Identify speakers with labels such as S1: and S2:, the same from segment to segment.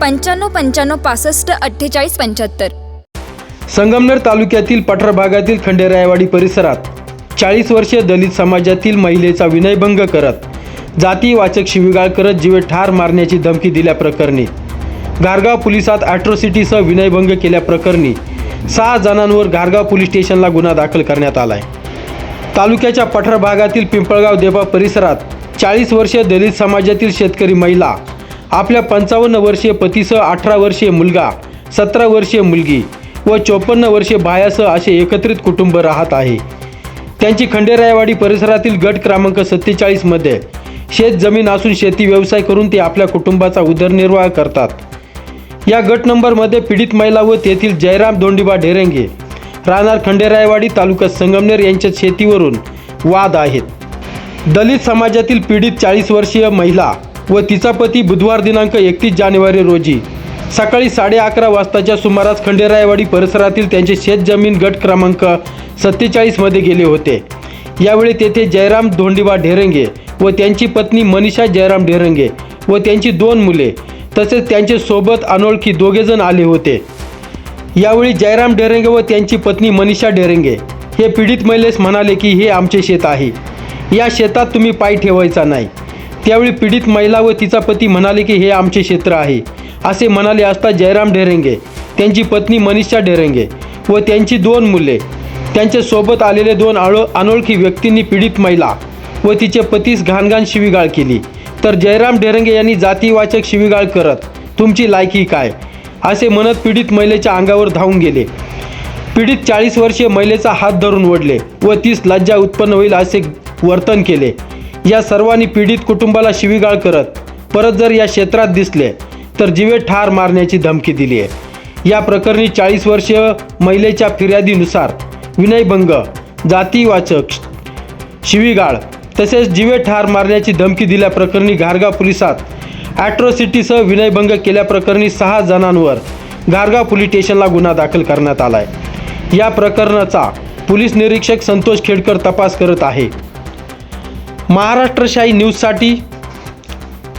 S1: पंच्याण्णव पंच्याण्णव पासष्ट अठ्ठेचाळीस पंच्याहत्तर.
S2: संगमनेर तालुक्यातील पठार भागातील खंडेरायवाडी परिसरात चाळीस वर्षीय दलित समाजातील महिलेचा विनयभंग करत जातीवाचक शिवीगाळ करत जीवे ठार मारण्याची धमकी दिल्याप्रकरणी घारगाव पोलिसात ॲट्रोसिटीसह विनयभंग केल्याप्रकरणी सहा जणांवर घारगाव पोलीस स्टेशनला गुन्हा दाखल करण्यात आला आहे तालुक्याच्या पठार भागातील पिंपळगाव देबा परिसरात चाळीस वर्षीय दलित समाजातील शेतकरी महिला आपल्या पंचावन्न वर्षीय पतीसह अठरा वर्षीय मुलगा सतरा वर्षीय मुलगी व चोपन्न वर्षीय बायासह असे एकत्रित कुटुंब राहत आहे. त्यांची खंडेरायवाडी परिसरातील गट क्रमांक सत्तेचाळीसमध्ये शेत जमीन असून शेती व्यवसाय करून ते आपल्या कुटुंबाचा उदरनिर्वाह करतात. या गट नंबरमध्ये पीडित महिला व तेथील जयराम दोंडीबा ढेरेंगे राहणार खंडेरायवाडी तालुका संगमनेर यांच्या शेतीवरून वाद आहेत. दलित समाजातील पीडित चाळीस वर्षीय महिला व तिचा पती बुधवार दिनांक एकतीस जानेवारी रोजी सकाळी साडे अकरा वाजताच्या सुमारास खंडेरायवाडी परिसरातील त्यांचे शेतजमीन गट क्रमांक सत्तेचाळीसमध्ये गेले होते. यावेळी तेथे जयराम धोंडीबा ढेरंगे व त्यांची पत्नी मनीषा जयराम ढेरंगे व त्यांची दोन मुले तसेच त्यांचे सोबत अनोळखी दोघेजण आले होते. यावेळी जयराम ढेरेंगे व त्यांची पत्नी मनीषा ढेरेंगे हे पीडित महिलेस म्हणाले की हे आमचे शेत आहे. या शेतात तुम्ही पाय ठेवायचा नाही. त्यावेळी पीडित महिला व तिचा पती म्हणाले की हे आमचे क्षेत्र आहे. असे म्हणाले असता जयराम ढेरेंगे त्यांची पत्नी मनीषा ढेरेंगे व त्यांची दोन मुले. त्यांच्यासोबत आलेले दोन आळो अनोळखी व्यक्तींनी पीडित महिला व तिचे पतीस घाणघाण शिवीगाळ केली. तर जयराम ढेरंगे यांनी जातीवाचक शिवीगाळ करत तुमची लायकी काय? असे म्हणत पीडित महिलेच्या अंगावर धावून गेले. पीडित चाळीस वर्षीय महिलेचा हात धरून ओढले व तीस लज्जा उत्पन्न होईल असे वर्तन केले. या सर्वांनी पीडित कुटुंबाला शिवीगाळ करत परत जर या क्षेत्रात दिसले तर जीवे ठार मारण्याची धमकी दिली आहे. या प्रकरणी चाळीस वर्षीय महिलेच्या फिर्यादीनुसार विनयभंग जातीवाचक शिवीगाळ तसेच जीवे ठार मारण्याची धमकी दिल्याप्रकरणी घारगाव पोलिसात ॲट्रॉसिटीसह विनयभंग केल्याप्रकरणी सहा जणांवर घारगाव पोलीस स्टेशनला गुन्हा दाखल करण्यात आला आहे या प्रकरणाचा पोलीस निरीक्षक संतोष खेडकर तपास करत आहे. महाराष्ट्रशाही न्यूजसाठी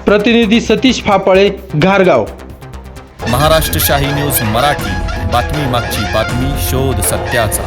S2: प्रतिनिधी सतीश फापळे घारगाव.
S3: महाराष्ट्रशाही न्यूज मराठी बातमी मागची बातमी शोध सत्याचा.